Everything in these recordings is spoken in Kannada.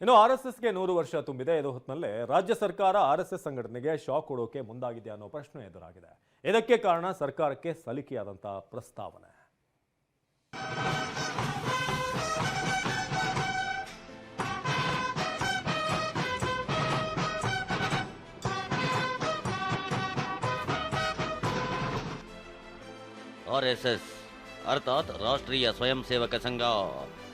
ಇನ್ನು ಆರ್ ಎಸ್ ಎಸ್ಗೆ ನೂರು ವರ್ಷ ತುಂಬಿದೆ. ಇದು ಹೊತ್ತಿನಲ್ಲೇ ರಾಜ್ಯ ಸರ್ಕಾರ ಆರ್ ಎಸ್ ಎಸ್ ಸಂಘಟನೆಗೆ ಶಾಕ್ ಕೊಡೋಕೆ ಮುಂದಾಗಿದೆ ಅನ್ನೋ ಪ್ರಶ್ನೆ ಎದುರಾಗಿದೆ. ಇದಕ್ಕೆ ಕಾರಣ ಸರ್ಕಾರಕ್ಕೆ ಸಲಿಕೆಯಾದಂಥ ಪ್ರಸ್ತಾವನೆ. ಆರ್ಎಸ್ಎಸ್ ಅರ್ಥಾತ್ ರಾಷ್ಟ್ರೀಯ ಸ್ವಯಂ ಸೇವಕ ಸಂಘ.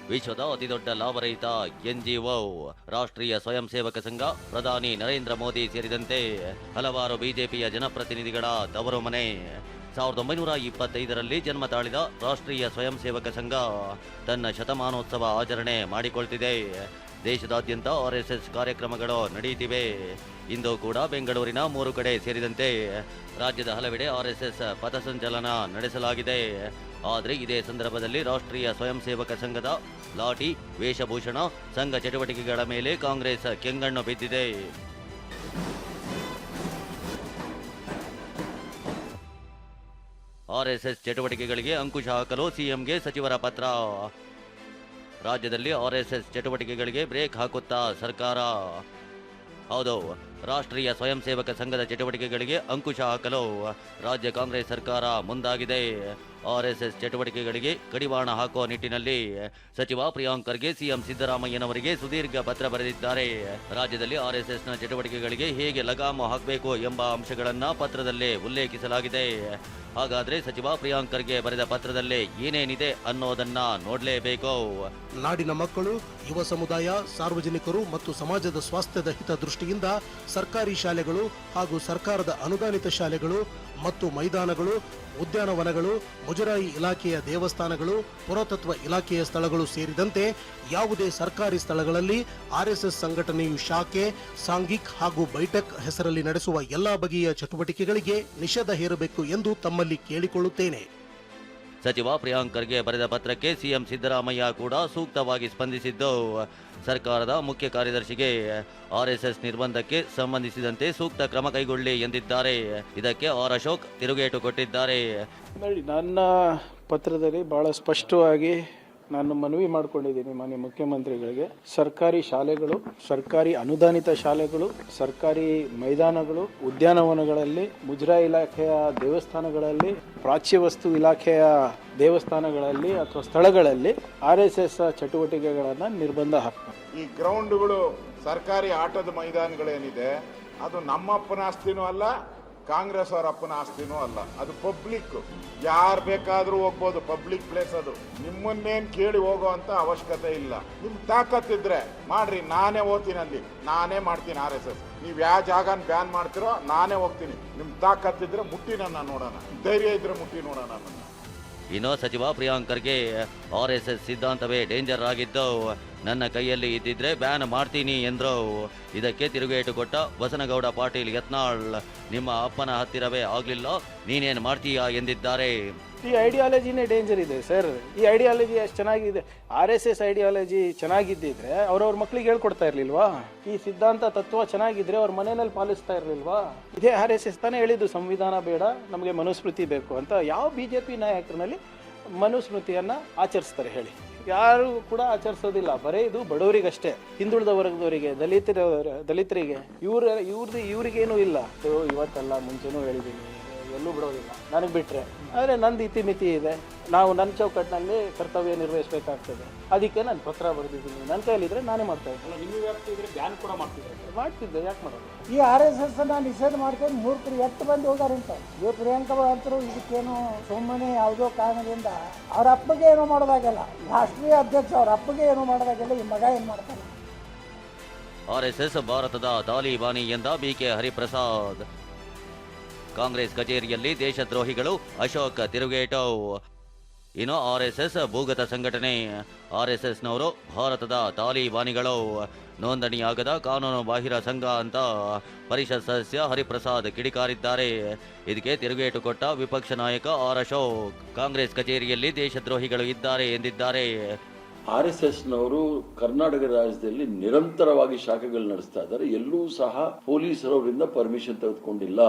ವಿಶ್ವದ ಅತಿದೊಡ್ಡ ಲಾಭರಹಿತ ಎನ್ಜಿಒ, ರಾಷ್ಟ್ರೀಯ ಸ್ವಯಂ ಸೇವಕ ಸಂಘ, ಪ್ರಧಾನಿ ನರೇಂದ್ರ ಮೋದಿ ಸೇರಿದಂತೆ ಹಲವಾರು ಬಿಜೆಪಿಯ ಜನಪ್ರತಿನಿಧಿಗಳ ತವರು ಮನೆ. ಸಾವಿರದ ಒಂಬೈನೂರ ಇಪ್ಪತ್ತೈದರಲ್ಲಿ ಜನ್ಮ ತಾಳಿದ ರಾಷ್ಟ್ರೀಯ ಸ್ವಯಂ ಸೇವಕ ಸಂಘ ತನ್ನ ಶತಮಾನೋತ್ಸವ ಆಚರಣೆ ಮಾಡಿಕೊಳ್ತಿದೆ. ದೇಶದಾದ್ಯಂತ ಆರ್ಎಸ್ಎಸ್ ಕಾರ್ಯಕ್ರಮಗಳು ನಡೆಯುತ್ತಿವೆ. ಇಂದು ಕೂಡ ಬೆಂಗಳೂರಿನ ಮೂರು ಕಡೆ ಸೇರಿದಂತೆ ರಾಜ್ಯದ ಹಲವೆಡೆ ಆರ್ಎಸ್ಎಸ್ ಪಥಸಂಚಲನ ನಡೆಸಲಾಗಿದೆ. ಆದರೆ ಇದೇ ಸಂದರ್ಭದಲ್ಲಿ ರಾಷ್ಟ್ರೀಯ ಸ್ವಯಂ ಸೇವಕ ಸಂಘದ ಲಾಠಿ, ವೇಷಭೂಷಣ, ಸಂಘ ಚಟುವಟಿಕೆಗಳ ಮೇಲೆ ಕಾಂಗ್ರೆಸ್ ಕೆಂಗಣ್ಣು ಬಿದ್ದಿದೆ. ಆರ್ಎಸ್ಎಸ್ ಚಟುವಟಿಕೆಗಳಿಗೆ ಅಂಕುಶ ಹಾಕಲು ಸಿಎಂಗೆ ಸಚಿವರ ಪತ್ರ. ರಾಜ್ಯದಲ್ಲಿ ಆರ್ಎಸ್ಎಸ್ ಚಟುವಟಿಕೆಗಳಿಗೆ ಬ್ರೇಕ್ ಹಾಕುತ್ತಾ ಸರ್ಕಾರ. ಹೌದು, ರಾಷ್ಟ್ರೀಯ ಸ್ವಯಂ ಸೇವಕ ಸಂಘದ ಚಟುವಟಿಕೆಗಳಿಗೆ ಅಂಕುಶ ಹಾಕಲು ರಾಜ್ಯ ಕಾಂಗ್ರೆಸ್ ಸರ್ಕಾರ ಮುಂದಾಗಿದೆ. ಆರ್ಎಸ್ಎಸ್ ಚಟುವಟಿಕೆಗಳಿಗೆ ಕಡಿವಾಣ ಹಾಕುವ ನಿಟ್ಟಿನಲ್ಲಿ ಸಚಿವ ಪ್ರಿಯಾಂಕ್ ಖರ್ಗೆ, ಸಿಎಂ ಸಿದ್ದರಾಮಯ್ಯನವರಿಗೆ ಸುದೀರ್ಘ ಪತ್ರ ಬರೆದಿದ್ದಾರೆ. ರಾಜ್ಯದಲ್ಲಿ ಆರ್ಎಸ್ಎಸ್ನ ಚಟುವಟಿಕೆಗಳಿಗೆ ಹೇಗೆ ಲಗಾಮು ಹಾಕಬೇಕು ಎಂಬ ಅಂಶಗಳನ್ನು ಪತ್ರದಲ್ಲಿ ಉಲ್ಲೇಖಿಸಲಾಗಿದೆ. ಹಾಗಾದ್ರೆ ಸಚಿವ ಪ್ರಿಯಾಂಕ್ ಖರ್ಗೆ ಬರೆದ ಪತ್ರದಲ್ಲಿ ಏನೇನಿದೆ ಅನ್ನೋದನ್ನ ನೋಡಲೇಬೇಕು. ನಾಡಿನ ಮಕ್ಕಳು, ಯುವ ಸಮುದಾಯ, ಸಾರ್ವಜನಿಕರು ಮತ್ತು ಸಮಾಜದ ಸ್ವಾಸ್ಥ್ಯದ ಹಿತ ದೃಷ್ಟಿಯಿಂದ ಸರ್ಕಾರಿ ಶಾಲೆಗಳು ಹಾಗೂ ಸರ್ಕಾರದ ಅನುದಾನಿತ ಶಾಲೆಗಳು ಮತ್ತು ಮೈದಾನಗಳು, ಉದ್ಯಾನವನಗಳು ಮುಜರಾಯಿ ಇಲಾಖೆಯ ದೇವಸ್ಥಾನಗಳು, ಪುರಾತತ್ವ ಇಲಾಖೆಯ ಸ್ಥಳಗಳು ಸೇರಿದಂತೆ ಯಾವುದೇ ಸರ್ಕಾರಿ ಸ್ಥಳಗಳಲ್ಲಿ ಆರ್ಎಸ್ಎಸ್ ಸಂಘಟನೆಯು ಶಾಖೆ, ಸಾಂಘಿಕ್ ಹಾಗೂ ಬೈಠಕ್ ಹೆಸರಲ್ಲಿ ನಡೆಸುವ ಎಲ್ಲಾ ಬಗೆಯ ಚಟುವಟಿಕೆಗಳಿಗೆ ನಿಷೇಧ ಹೇರಬೇಕು ಎಂದು ತಮ್ಮಲ್ಲಿ ಕೇಳಿಕೊಳ್ಳುತ್ತೇನೆ. ಸಚಿವ ಪ್ರಿಯಾಂಕರ್ಗೆ ಬರೆದ ಪತ್ರಕ್ಕೆ ಸಿಎಂ ಸಿದ್ದರಾಮಯ್ಯ ಕೂಡ ಸೂಕ್ತವಾಗಿ ಸ್ಪಂದಿಸಿದ್ದು. ಸರ್ಕಾರದ ಮುಖ್ಯ ಕಾರ್ಯದರ್ಶಿಗೆ ಆರ್ಎಸ್ಎಸ್ ನಿರ್ಬಂಧಕ್ಕೆ ಸಂಬಂಧಿಸಿದಂತೆ ಸೂಕ್ತ ಕ್ರಮ ಕೈಗೊಳ್ಳಿ ಎಂದಿದ್ದಾರೆ. ಇದಕ್ಕೆ ಆರ್ ಅಶೋಕ್ ತಿರುಗೇಟು ಕೊಟ್ಟಿದ್ದಾರೆ. ನನ್ನ ಪತ್ರದಲ್ಲಿ ಬಹಳ ಸ್ಪಷ್ಟವಾಗಿ ನಾನು ಮನವಿ ಮಾಡಿಕೊಂಡಿದ್ದೀನಿ ಮಾನ್ಯ ಮುಖ್ಯಮಂತ್ರಿಗಳಿಗೆ. ಸರ್ಕಾರಿ ಶಾಲೆಗಳು, ಸರ್ಕಾರಿ ಅನುದಾನಿತ ಶಾಲೆಗಳು, ಸರ್ಕಾರಿ ಮೈದಾನಗಳು, ಉದ್ಯಾನವನಗಳಲ್ಲಿ ಮುಜರಾ ಇಲಾಖೆಯ ದೇವಸ್ಥಾನಗಳಲ್ಲಿ, ಪ್ರಾಚ್ಯ ವಸ್ತು ಇಲಾಖೆಯ ದೇವಸ್ಥಾನಗಳಲ್ಲಿ ಅಥವಾ ಸ್ಥಳಗಳಲ್ಲಿ ಆರ್ ಎಸ್ ಎಸ್ ಚಟುವಟಿಕೆಗಳನ್ನು ನಿರ್ಬಂಧ ಹಾಕ್ತಾರೆ. ಈ ಗ್ರೌಂಡ್ಗಳು ಸರ್ಕಾರಿ ಆಟದ ಮೈದಾನಗಳೇನಿದೆ, ಅದು ನಮ್ಮಪ್ಪನ ಆಸ್ತಿನೂ ಅಲ್ಲ ಕಾಂಗ್ರೆಸ್ ಅವರ ಅಪ್ಪನ ಆಸ್ತಿನೂ ಅಲ್ಲ. ಅದು ಪಬ್ಲಿಕ್ ಯಾರು ಬೇಕಾದರೂ ಹೋಗ್ಬೋದು ಪಬ್ಲಿಕ್ ಪ್ಲೇಸ್ ಅದು. ನಿಮ್ಮನ್ನೇನು ಕೇಳಿ ಹೋಗೋ ಅಂತ ಅವಶ್ಯಕತೆ ಇಲ್ಲ. ನಿಮ್ ತಾಕತ್ತಿದ್ರೆ ಮಾಡ್ರಿ, ನಾನೇ ಹೋಗ್ತೀನಿ ಅಲ್ಲಿ. ನಾನೇ ಮಾಡ್ತೀನಿ ಆರ್ ಎಸ್ ಎಸ್ ನೀವು ಯಾವ ಜಾಗನ ಬ್ಯಾನ್ ಮಾಡ್ತಿರೋ, ನಾನೇ ಹೋಗ್ತೀನಿ. ನಿಮ್ ತಾಕತ್ತಿದ್ರೆ ಮುಟ್ಟಿ ನನ್ನ ನೋಡೋಣ. ಧೈರ್ಯ ಇದ್ರೆ ಮುಟ್ಟಿ ನೋಡೋಣ ನನ್ನ ಇನ್ನು ಸಚಿವ ಆರ್ ಎಸ್ ಎಸ್ ಸಿದ್ಧಾಂತವೇ ಡೇಂಜರ್ ಆಗಿದ್ದು ನನ್ನ ಕೈಯಲ್ಲಿ ಇದ್ದಿದ್ರೆ ಬ್ಯಾನ್ ಮಾಡ್ತೀನಿ ಎಂದ್ರು. ಇದಕ್ಕೆ ತಿರುಗೇಟು ಕೊಟ್ಟ ಬಸನಗೌಡ ಪಾಟೀಲ್ ಯತ್ನಾಳ್, ನಿಮ್ಮ ಅಪ್ಪನ ಹತ್ತಿರವೇ ಆಗ್ಲಿಲ್ಲ, ನೀನೇನ್ ಮಾಡ್ತೀಯಾ ಎಂದಿದ್ದಾರೆ? ಈ ಐಡಿಯಾಲಜಿನೇ ಡೇಂಜರ್ ಇದೆ, ಸರ್. ಈ ಐಡಿಯಾಲಜಿ ಅಷ್ಟು ಚೆನ್ನಾಗಿದೆ. ಆರ್ ಎಸ್ ಎಸ್ ಐಡಿಯಾಲಜಿ ಚೆನ್ನಾಗಿದ್ದಿದ್ರೆ ಅವ್ರವ್ರ ಮಕ್ಳಿಗೆ ಹೇಳ್ಕೊಡ್ತಾ ಇರ್ಲಿಲ್ವಾ? ಈ ಸಿದ್ಧಾಂತ ತತ್ವ ಚೆನ್ನಾಗಿದ್ರೆ ಅವ್ರ ಮನೆಯಲ್ಲಿ ಪಾಲಿಸ್ತಾ ಇರ್ಲಿಲ್ವಾ? ಇದೇ ಆರ್ ಎಸ್ ಎಸ್ ತಾನೇ ಹೇಳಿದ್ದು, ಸಂವಿಧಾನ ಬೇಡ, ನಮಗೆ ಮನುಸ್ಮೃತಿ ಬೇಕು ಅಂತ. ಯಾವ ಬಿ ಜೆ ಪಿ ನಾಯಕರಲ್ಲಿ ಮನುಸ್ಮೃತಿಯನ್ನು ಆಚರಿಸ್ತಾರೆ ಹೇಳಿ. ಯಾರು ಕೂಡ ಆಚರಿಸೋದಿಲ್ಲ. ಬರೀ ಇದು ಬಡವರಿಗಷ್ಟೇ. ಹಿಂದುಳಿದ ವರ್ಗದವರಿಗೆ ದಲಿತರ, ದಲಿತರಿಗೆ, ಇವ್ರ ಇವ್ರದ್ದು ಇವರಿಗೇನು ಇಲ್ಲ. ಇವತ್ತಲ್ಲ, ಮುಂಚೆನೂ ಹೇಳಿದ್ದೀನಿ. ಎಲ್ಲೂ ಬಿಡೋದಿಲ್ಲ. ನನಗೆ ಬಿಟ್ಟರೆ ಆದರೆ ನಂದು ಇತಿಮಿತಿ ಇದೆ. ನಾವು ನನ್ನ ಚೌಕಟ್ಟಿನಲ್ಲಿ ಕರ್ತವ್ಯ ನಿರ್ವಹಿಸಬೇಕಾಗ್ತದೆ. ಅದಕ್ಕೆ ನಾನು ಪತ್ರ ಬರೆದಿದ್ದೀನಿ. ನನ್ನ ಕೈಲಿದ್ರೆ ನಾನೇ ಮಾಡ್ತಾ ಇದ್ದೀನಿ. ನಿಮ್ಮ ವ್ಯಾಪ್ತಿ ಇದ್ರೆ ಬ್ಯಾನ್ ಕೂಡ ಮಾಡ್ತಿದ್ದೆ ಮಾಡ್ತಿದ್ದೆ ಯಾಕೆ ಮಾಡೋದು? ಈ ಆರ್ ಎಸ್ ಎಸ್ ಅನ್ನ ನಿಷೇಧ ಮಾಡ್ಕೊಂಡು ಮೂರ್ಖರು ಎಟ್ಟು ಬಂದು ಹೋಗಾರಂತ ಇವ್ರು ಪ್ರಿಯಾಂಕಾ ಅಂತರು ಇದಕ್ಕೇನು ಸುಮ್ಮನೆ ಯಾವುದೋ ಕಾರಣದಿಂದ ಅವ್ರ ಅಪ್ಪಗೆ ಏನೋ ಮಾಡೋದಾಗಲ್ಲ. ರಾಷ್ಟ್ರೀಯ ಅಧ್ಯಕ್ಷ ಅವ್ರ ಅಪ್ಪಗೆ ಏನೋ ಮಾಡೋದಾಗಲ್ಲ ಈ ಮಗ ಏನು ಮಾಡ್ತಾನೆ? ಆರ್ಎಸ್ಎಸ್ ಭಾರತದ ತಾಲಿಬಾನಿ ಎಂದ ಬಿಕೆ ಹರಿಪ್ರಸಾದ್. ಕಾಂಗ್ರೆಸ್ ಕಚೇರಿಯಲ್ಲಿ ದೇಶದ್ರೋಹಿಗಳು ಅಶೋಕ್ ತಿರುಗೇಟು. ಇನ್ನು ಆರ್ಎಸ್ಎಸ್ ಭೂಗತ ಸಂಘಟನೆ ಆರ್ ಎಸ್ ಎಸ್ನವರು ಭಾರತದ ತಾಲಿಬಾನಿಗಳು. ನೋಂದಣಿಯಾಗದ ಕಾನೂನು ಬಾಹಿರ ಸಂಘ ಅಂತ ಪರಿಷತ್ ಸದಸ್ಯ ಹರಿಪ್ರಸಾದ್ ಕಿಡಿಕಾರಿದ್ದಾರೆ. ಇದಕ್ಕೆ ತಿರುಗೇಟು ಕೊಟ್ಟ ವಿಪಕ್ಷ ನಾಯಕ ಆರ್ ಅಶೋಕ್. ಕಾಂಗ್ರೆಸ್ ಕಚೇರಿಯಲ್ಲಿ ದೇಶದ್ರೋಹಿಗಳು ಇದ್ದಾರೆ ಎಂದಿದ್ದಾರೆ. ಆರ್ ಎಸ್ ಎಸ್ನವರು ಕರ್ನಾಟಕ ರಾಜ್ಯದಲ್ಲಿ ನಿರಂತರವಾಗಿ ಶಾಖೆಗಳು ನಡೆಸ್ತಾ ಇದ್ದಾರೆ. ಎಲ್ಲೂ ಸಹ ಪೊಲೀಸರವರಿಂದ ಪರ್ಮಿಷನ್ ತೆಗೆದುಕೊಂಡಿಲ್ಲ.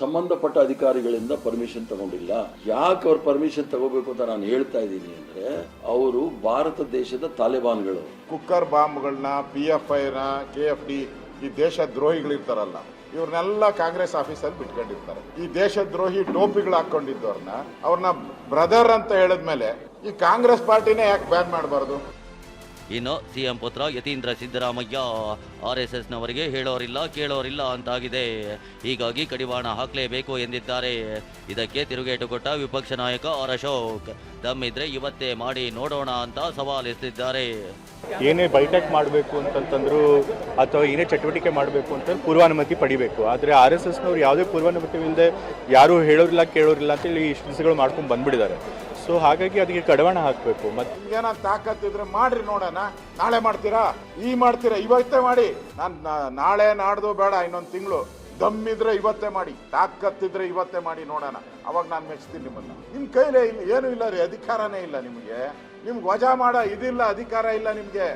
ಸಂಬಂಧಪಟ್ಟ ಅಧಿಕಾರಿಗಳಿಂದ ಪರ್ಮಿಷನ್ ತಗೊಂಡಿಲ್ಲ. ಯಾಕೆ ಅವ್ರು ಪರ್ಮಿಷನ್ ತಗೋಬೇಕು ಅಂತ ನಾನು ಹೇಳ್ತಾ ಇದ್ದೀನಿ ಅಂದ್ರೆ, ಅವರು ಭಾರತ ದೇಶದ ತಾಲಿಬಾನ್ಗಳು. ಕುಕ್ಕರ್ ಬಾಂಬ್ಗಳನ್ನ ಪಿ ಎಫ್ ಐನ ಕೆ ಎಫ್ ಡಿ ಈ ದೇಶ ದ್ರೋಹಿಗಳಿರ್ತಾರಲ್ಲ, ಇವ್ರನ್ನೆಲ್ಲ ಕಾಂಗ್ರೆಸ್ ಆಫೀಸಲ್ಲಿ ಬಿಟ್ಕೊಂಡಿರ್ತಾರೆ. ಈ ದೇಶದ್ರೋಹಿ ಟೋಪಿಗಳು ಹಾಕೊಂಡಿದ್ದವ್ರನ್ನ ಅವ್ರನ್ನ ಬ್ರದರ್ ಅಂತ ಹೇಳಿದ್ಮೇಲೆ ಈ ಕಾಂಗ್ರೆಸ್ ಪಾರ್ಟಿನೇ ಯಾಕೆ ಬ್ಯಾನ್ ಮಾಡಬಾರ್ದು? ಇನ್ನು ಸಿಎಂ ಪುತ್ರ ಯತೀಂದ್ರ ಸಿದ್ದರಾಮಯ್ಯ ಆರ್ ಎಸ್ ಎಸ್ನವರಿಗೆ ಹೇಳೋರಿಲ್ಲ ಕೇಳೋರಿಲ್ಲ ಅಂತಾಗಿದೆ. ಹೀಗಾಗಿ ಕಡಿವಾಣ ಹಾಕಲೇಬೇಕು ಎಂದಿದ್ದಾರೆ. ಇದಕ್ಕೆ ತಿರುಗೇಟು ಕೊಟ್ಟ ವಿಪಕ್ಷ ನಾಯಕ ಆರ್ ಅಶೋಕ್. ತಮ್ಮಿದ್ರೆ ಇವತ್ತೇ ಮಾಡಿ ನೋಡೋಣ ಅಂತ ಸವಾಲ್ ಎಸೆದಿದ್ದಾರೆ ಏನೇ ಬೈಟೆಕ್ ಮಾಡಬೇಕು ಅಂತಂತಂದ್ರು ಅಥವಾ ಏನೇ ಚಟುವಟಿಕೆ ಮಾಡಬೇಕು ಅಂತ ಪೂರ್ವಾನುಮತಿ ಪಡಿಬೇಕು. ಆದರೆ ಆರ್ ಎಸ್ ಎಸ್ನವ್ರು ಯಾವುದೇ ಪೂರ್ವಾನುಮತಿ ಇಲ್ಲದೆ ಯಾರೂ ಹೇಳೋರಿಲ್ಲ ಕೇಳೋರಿಲ್ಲ ಅಂತೇಳಿ ಇಷ್ಟು ದಿವಸಗಳು ಮಾಡ್ಕೊಂಡು ಬಂದ್ಬಿಟ್ಟಿದ್ದಾರೆ. ಸೊ ಹಾಗಾಗಿ ಅದಕ್ಕೆ ಕಡವಣ ಹಾಕಬೇಕು. ಮತ್ತು ನಿಮ್ಗೇನ ತಾಕತ್ತಿದ್ರೆ ಮಾಡ್ರಿ ನೋಡೋಣ. ನಾಳೆ ಮಾಡ್ತೀರಾ? ಈ ಮಾಡ್ತೀರಾ? ಇವತ್ತೇ ಮಾಡಿ. ನಾನು ನಾಳೆ ನಾಡ್ದು ಬೇಡ, ಇನ್ನೊಂದು ತಿಂಗಳು. ದಮ್ಮಿದ್ರೆ ಇವತ್ತೇ ಮಾಡಿ. ತಾಕತ್ತಿದ್ರೆ ಇವತ್ತೇ ಮಾಡಿ ನೋಡೋಣ. ಅವಾಗ ನಾನು ಮೆಚ್ತೀನಿ ನಿಮ್ಮನ್ನ. ನಿಮ್ ಕೈಲೇ ಇಲ್ಲ, ಏನೂ ಇಲ್ಲ ರೀ. ಅಧಿಕಾರನೇ ಇಲ್ಲ ನಿಮಗೆ. ನಿಮ್ಗೆ ವಜಾ ಮಾಡೋ ಇದಿಲ್ಲ, ಅಧಿಕಾರ ಇಲ್ಲ ನಿಮಗೆ.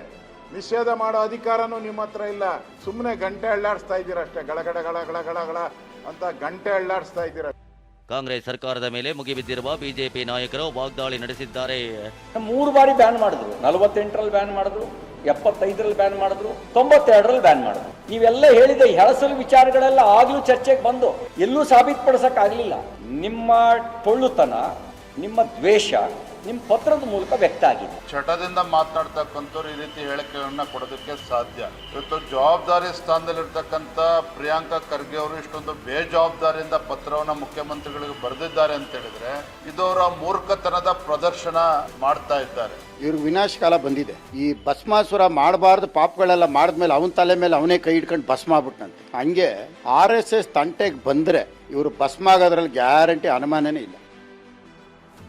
ನಿಷೇಧ ಮಾಡೋ ಅಧಿಕಾರನೂ ನಿಮ್ಮ ಹತ್ರ ಇಲ್ಲ. ಸುಮ್ಮನೆ ಗಂಟೆ ಅಳ್ಳಾಡಿಸ್ತಾ ಇದ್ದೀರ ಅಷ್ಟೇ ಗಳಗಡ ಗಳ ಗಳ ಗಳ ಗಳ ಅಂತ ಗಂಟೆ ಅಳ್ಳಾಡಿಸ್ತಾ ಇದ್ದೀರ ಕಾಂಗ್ರೆಸ್ ಸರ್ಕಾರದ ಮೇಲೆ ಮುಗಿಬಿದ್ದಿರುವ ಬಿಜೆಪಿ ನಾಯಕರು ವಾಗ್ದಾಳಿ ನಡೆಸಿದ್ದಾರೆ. ಮೂರು ಬಾರಿ ಬ್ಯಾನ್ ಮಾಡಿದ್ರು. ನಲವತ್ತೆಂಟರಲ್ಲಿ ಬ್ಯಾನ್ ಮಾಡಿದ್ರು, ಎಪ್ಪತ್ತೈದರಲ್ಲಿ ಬ್ಯಾನ್ ಮಾಡಿದ್ರು, ತೊಂಬತ್ತೆರಡರಲ್ಲಿ ಬ್ಯಾನ್ ಮಾಡಿದ್ರು. ನೀವೆಲ್ಲ ಹೇಳಿದ ಹೆಳಸಲು ವಿಚಾರಗಳೆಲ್ಲ ಆಗ್ಲೂ ಚರ್ಚೆಗೆ ಬಂದು ಎಲ್ಲೂ ಸಾಬೀತುಪಡಿಸಕ್ಕಾಗಲಿಲ್ಲ. ನಿಮ್ಮ ಟೊಳ್ಳುತನ ನಿಮ್ಮ ದ್ವೇಷ ನಿಮ್ಮ ಪತ್ರದ ಮೂಲಕ ವ್ಯಕ್ತ ಆಗಿದೆ. ಚಟದಿಂದ ಮಾತನಾಡ್ತಕ್ಕಂಥವ್ರು ಈ ರೀತಿ ಹೇಳಿಕೆಗಳನ್ನ ಕೊಡೋದಕ್ಕೆ ಸಾಧ್ಯ. ಇವತ್ತು ಜವಾಬ್ದಾರಿ ಸ್ಥಾನದಲ್ಲಿರ್ತಕ್ಕಂಥ ಪ್ರಿಯಾಂಕಾ ಖರ್ಗೆ ಅವರು ಇಷ್ಟೊಂದು ಬೇಜವಾಬ್ದಾರಿಯಿಂದ ಪತ್ರವನ್ನ ಮುಖ್ಯಮಂತ್ರಿಗಳಿಗೆ ಬರೆದಿದ್ದಾರೆ ಅಂತ ಹೇಳಿದ್ರೆ ಇದು ಅವರ ಮೂರ್ಖತನದ ಪ್ರದರ್ಶನ ಮಾಡ್ತಾ ಇದ್ದಾರೆ. ಇವ್ರಿಗೆ ವಿನಾಶ ಕಾಲ ಬಂದಿದೆ. ಈ ಭಸ್ಮಾಸುರ ಮಾಡಬಾರ್ದು ಪಾಪಗಳೆಲ್ಲ ಮಾಡಿದ್ಮೇಲೆ ಅವನ ತಲೆ ಮೇಲೆ ಅವನೇ ಕೈ ಹಿಡ್ಕೊಂಡು ಭಸ್ಮ ಆಗ್ಬಿಟ್ನಂತೆ. ಹಂಗೆ ಆರ್ ಎಸ್ ಎಸ್ ತಂಟೆಗೆ ಬಂದ್ರೆ ಇವರು ಭಸ್ಮ ಆಗೋದ್ರಲ್ಲಿ ಗ್ಯಾರಂಟಿ ಅನುಮಾನನೇ ಇಲ್ಲ.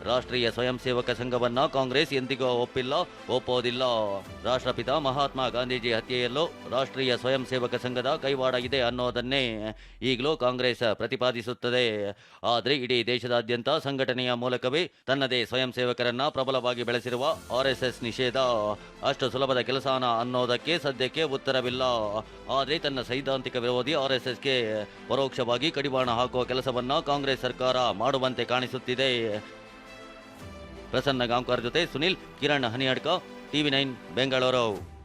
ರಾಷ್ಟ್ರೀಯ ಸ್ವಯಂ ಸೇವಕ ಸಂಘವನ್ನ ಕಾಂಗ್ರೆಸ್ ಎಂದಿಗೂ ಒಪ್ಪಿಲ್ಲ, ಒಪ್ಪೋದಿಲ್ಲ. ರಾಷ್ಟ್ರಪಿತ ಮಹಾತ್ಮ ಗಾಂಧೀಜಿ ಹತ್ಯೆಯಲ್ಲೂ ರಾಷ್ಟ್ರೀಯ ಸ್ವಯಂ ಸೇವಕ ಸಂಘದ ಕೈವಾಡ ಇದೆ ಅನ್ನೋದನ್ನೇ ಈಗಲೂ ಕಾಂಗ್ರೆಸ್ ಪ್ರತಿಪಾದಿಸುತ್ತದೆ. ಆದರೆ ಇಡೀ ದೇಶದಾದ್ಯಂತ ಸಂಘಟನೆಯ ಮೂಲಕವೇ ತನ್ನದೇ ಸ್ವಯಂ ಸೇವಕರನ್ನ ಪ್ರಬಲವಾಗಿ ಬೆಳೆಸಿರುವ ಆರ್ ಎಸ್ ಎಸ್ ನಿಷೇಧ. ಅಷ್ಟು ಸುಲಭದ ಕೆಲಸನ ಅನ್ನೋದಕ್ಕೆ ಸದ್ಯಕ್ಕೆ ಉತ್ತರವಿಲ್ಲ. ಆದರೆ ತನ್ನ ಸೈದ್ಧಾಂತಿಕ ವಿರೋಧಿ ಆರ್ಎಸ್ಎಸ್ಗೆ ಎಸ್ ಪರೋಕ್ಷವಾಗಿ ಕಡಿವಾಣ ಹಾಕುವ ಕೆಲಸವನ್ನ ಕಾಂಗ್ರೆಸ್ ಸರ್ಕಾರ ಮಾಡುವಂತೆ ಕಾಣಿಸುತ್ತಿದೆ. ಪ್ರಸನ್ನ ಗಾಂವ್ಕರ್ ಜೊತೆ ಸುನಿಲ್ ಕಿರಣ್ ಹನಿಯಡ್ಕ ಟಿವಿ ನೈನ್ ಬೆಂಗಳೂರು.